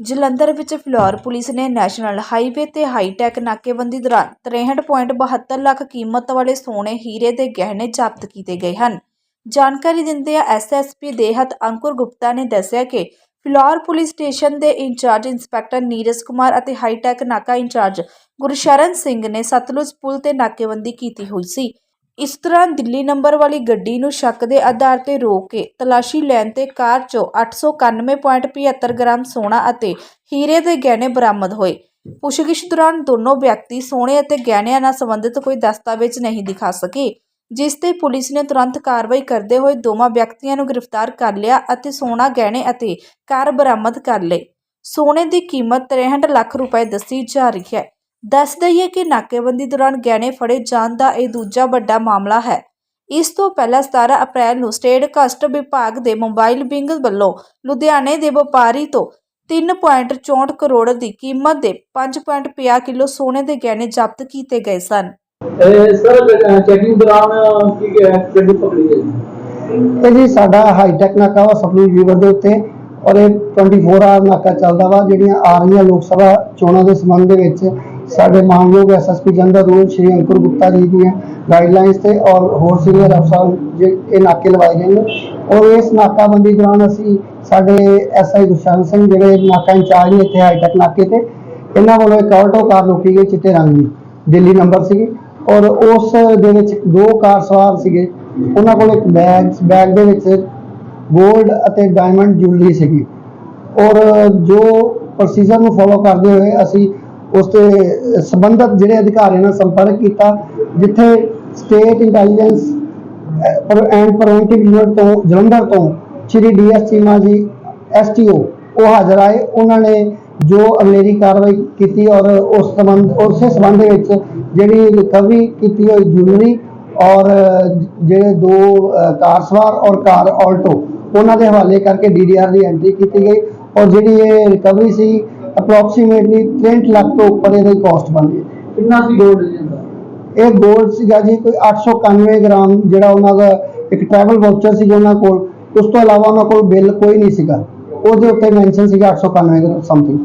ਜਲੰਧਰ ਵਿੱਚ ਫਿਲੌਰ ਪੁਲਿਸ ਨੇ national highway ਤੇ ਹਾਈਟੈਕ ਨਾਕੇਬੰਦੀ ਦੌਰਾਨ 63.72 ਲੱਖ ਕੀਮਤ ਵਾਲੇ ਸੋਨੇ, ਹੀਰੇ ਦੇ ਗਹਿਣੇ ਜ਼ਬਤ ਕੀਤੇ ਗਏ ਹਨ। ਜਾਣਕਾਰੀ ਦਿੰਦਿਆਂ ਐਸਐਸਪੀ ਦੇਹਤ ਅੰਕੁਰ ਗੁਪਤਾ ਨੇ ਦੱਸਿਆ ਕਿ ਫਿਲੌਰ ਪੁਲਿਸ ਸਟੇਸ਼ਨ ਦੇ in charge inspector Neeraj Kumar ਅਤੇ ਹਾਈਟੈਕ ਨਾਕਾ ਇੰਚਾਰਜ ਗੁਰਸ਼ਰਨ ਸਿੰਘ ਨੇ ਸਤਲੁਜ ਪੁਲ ਤੇ ਨਾਕੇਬੰਦੀ ਕੀਤੀ ਹੋਈ ਸੀ। ਇਸ ਤਰ੍ਹਾਂ ਦਿੱਲੀ ਨੰਬਰ ਵਾਲੀ ਗੱਡੀ ਨੂੰ ਸ਼ੱਕ ਦੇ ਆਧਾਰ ਤੇ ਰੋਕ ਕੇ ਤਲਾਸ਼ੀ ਲੈਣ ਤੇ ਕਾਰ 'ਚੋਂ 891.75 ਗ੍ਰਾਮ ਸੋਨਾ ਅਤੇ ਹੀਰੇ ਦੇ ਗਹਿਣੇ ਬਰਾਮਦ ਹੋਏ। ਪੁੱਛਗਿੱਛ ਦੌਰਾਨ ਦੋਨੋਂ ਵਿਅਕਤੀ ਸੋਨੇ ਅਤੇ ਗਹਿਣਿਆਂ ਨਾਲ ਸੰਬੰਧਿਤ ਕੋਈ ਦਸਤਾਵੇਜ਼ ਨਹੀਂ ਦਿਖਾ ਸਕੇ, ਜਿਸ ਤੇ ਪੁਲਿਸ ਨੇ ਤੁਰੰਤ ਕਾਰਵਾਈ ਕਰਦੇ ਹੋਏ ਦੋਵਾਂ ਵਿਅਕਤੀਆਂ ਨੂੰ ਗ੍ਰਿਫਤਾਰ ਕਰ ਲਿਆ ਅਤੇ ਸੋਨਾ, ਗਹਿਣੇ ਅਤੇ ਕਾਰ ਬਰਾਮਦ ਕਰ ਲਏ। ਸੋਨੇ ਦੀ ਕੀਮਤ 63 ਲੱਖ ਰੁਪਏ ਦੱਸੀ ਜਾ ਰਹੀ ਹੈ। ਦੱਸ ਦਈਏ ਕਿ ਨਾਕੇਬੰਦੀ ਦੌਰਾਨ ਗਹਿਣੇ ਫੜੇ ਜਾਣ ਦਾ ਇਹ ਦੂਜਾ ਵੱਡਾ ਮਾਮਲਾ ਹੈ। ਇਸ ਤੋਂ ਪਹਿਲਾਂ 17 ਅਪ੍ਰੈਲ ਨੂੰ ਸਟੇਟ ਕਸਟ ਵਿਭਾਗ ਦੇ ਮੋਬਾਈਲ ਵਿੰਗ ਵੱਲੋਂ ਲੁਧਿਆਣੇ ਦੇ ਵਪਾਰੀ ਤੋਂ 3.64 ਕਰੋੜ ਦੀ ਕੀਮਤ ਦੇ 5.50 ਕਿਲੋ ਸੋਨੇ ਦੇ ਗਹਿਣੇ ਜ਼ਬਤ ਕੀਤੇ ਗਏ ਸਨ। ਇਹ ਸਰ ਚੈਕਿੰਗ ਦੌਰਾਨ ਕੀ ਹੈ ਗੱਡੀ ਪਕੜੀ ਗਈ ਇਹ ਜੀ ਸਾਡਾ ਹਾਈਟੈਕ ਨਾਕਾ ਵਾ ਸਤਲੁਜ ਰਿਵਰ ਦੇ ਉੱਤੇ। ਔਰ ਇਹ 24 ਆਵਰ ਨਾਕਾ ਚੱਲਦਾ ਵਾ ਜਿਹੜੀਆਂ ਆ ਰਹੀਆਂ ਲੋਕ ਸਭਾ ਚੋਣਾਂ ਦੇ ਸੰਬੰਧ ਦੇ ਵਿੱਚ। ਸਾਡੇ ਮਾਨਯੋਗ ਐਸਐਸਪੀ ਜੰਦਰ ਰੂਲ ਸ਼੍ਰੀ ਅੰਕੁਰ ਗੁਪਤਾ ਜੀ ਦੀਆਂ ਗਾਈਡਲਾਈਨਸ ਤੇ ਔਰ ਹੋਰ ਸੀਨੀਅਰ ਅਫਸਰ ਜੇ ਇਹ ਨਾਕੇ ਲਵਾਏ ਗਏ ਨੇ। ਔਰ ਇਸ ਨਾਕਾਬੰਦੀ ਦੌਰਾਨ ਅਸੀਂ ਸਾਡੇ ਐਸਆਈ ਗੁਰਸ਼ਰਨ ਸਿੰਘ ਜਿਹੜੇ ਨਾਕਾ ਇੰਚਾਰਜ ਨੇ ਇੱਥੇ ਹਾਈਟੈਕ ਨਾਕੇ ਤੇ, ਇਹਨਾਂ ਵੱਲੋਂ ਇੱਕ ਆਲਟੋ ਕਾਰ ਰੋਕੀ ਗਈ ਚਿੱਟੇ ਰੰਗ ਦੀ, ਦਿੱਲੀ ਨੰਬਰ ਸੀਗੀ। ਔਰ ਉਸ ਦੇ ਵਿੱਚ ਦੋ ਕਾਰ ਸਵਾਰ ਸੀਗੇ, ਉਹਨਾਂ ਕੋਲ ਇੱਕ ਬੈਗ ਬੈਗ ਦੇ ਵਿੱਚ 골ਡ ਅਤੇ ਡਾਇਮੰਡ ਜੁਐਲਰੀ ਸੀਗੀ। ਔਰ ਜੋ ਪ੍ਰੋਸੀਜਰ ਨੂੰ ਫੋਲੋ ਕਰਦੇ ਹੋਏ ਅਸੀਂ ਉਸ ਤੇ ਸੰਬੰਧਤ ਜਿਹੜੇ ਅਧਿਕਾਰੀਆਂ ਨਾਲ ਸੰਪਰਕ ਕੀਤਾ, ਜਿੱਥੇ state intelligence and preventive unit ਤੋਂ, ਜਲੰਧਰ ਤੋਂ ਸ਼੍ਰੀ ਡੀਐਸ ਚੀਮਾ ਜੀ ਐਸਟੀਓ ਉਹ ਹਾਜ਼ਰ ਆਏ। ਉਹਨਾਂ ਨੇ ਜੋ ਅਗਲੇਰੀ ਕਾਰਵਾਈ ਕੀਤੀ ਔਰ ਉਸ ਸੰਬੰਧ, ਉਸੇ ਸੰਬੰਧ ਵਿੱਚ ਜਿਹੜੀ ਰਿਕਵਰੀ ਕੀਤੀ ਹੋਈ ਜੁਐਲਰੀ ਔਰ ਜਿਹੜੇ ਦੋ ਕਾਰ ਸਵਾਰ ਔਰ ਕਾਰ ਆਲਟੋ, ਉਹਨਾਂ ਦੇ ਹਵਾਲੇ ਕਰਕੇ ਡੀਡੀਆਰ ਦੀ ਐਂਟਰੀ ਕੀਤੀ ਗਈ। ਔਰ ਜਿਹੜੀ ਇਹ ਰਿਕਵਰੀ ਸੀ ਅਪਰੋਕਸੀਮੇਟਲੀ 63 ਲੱਖ ਤੋਂ ਉੱਪਰ ਇਹਦੀ ਕਾਸਟ ਬਣਦੀ ਹੈ ਕਿੰਨਾ ਸੀ ਗੋਲਡ ਜਿੰਦਾ ਇਹ 골ਡ ਸੀਗਾ ਜੀ ਕੋਈ 891 ਗ੍ਰਾਮ ਜਿਹੜਾ ਉਹਨਾਂ ਦਾ ਇੱਕ ਟਰੈਵਲ ਵਾਊਚਰ ਸੀ ਉਹਨਾਂ ਕੋਲ। ਉਸ ਤੋਂ ਇਲਾਵਾ ਉਹਨਾਂ ਕੋਲ ਬਿੱਲ ਕੋਈ ਨਹੀਂ ਸੀਗਾ। ਉਹਦੇ ਉੱਤੇ ਮੈਂਸ਼ਨ ਸੀਗਾ 891 ਗ੍ਰਾਮ ਸਮਥਿੰਗ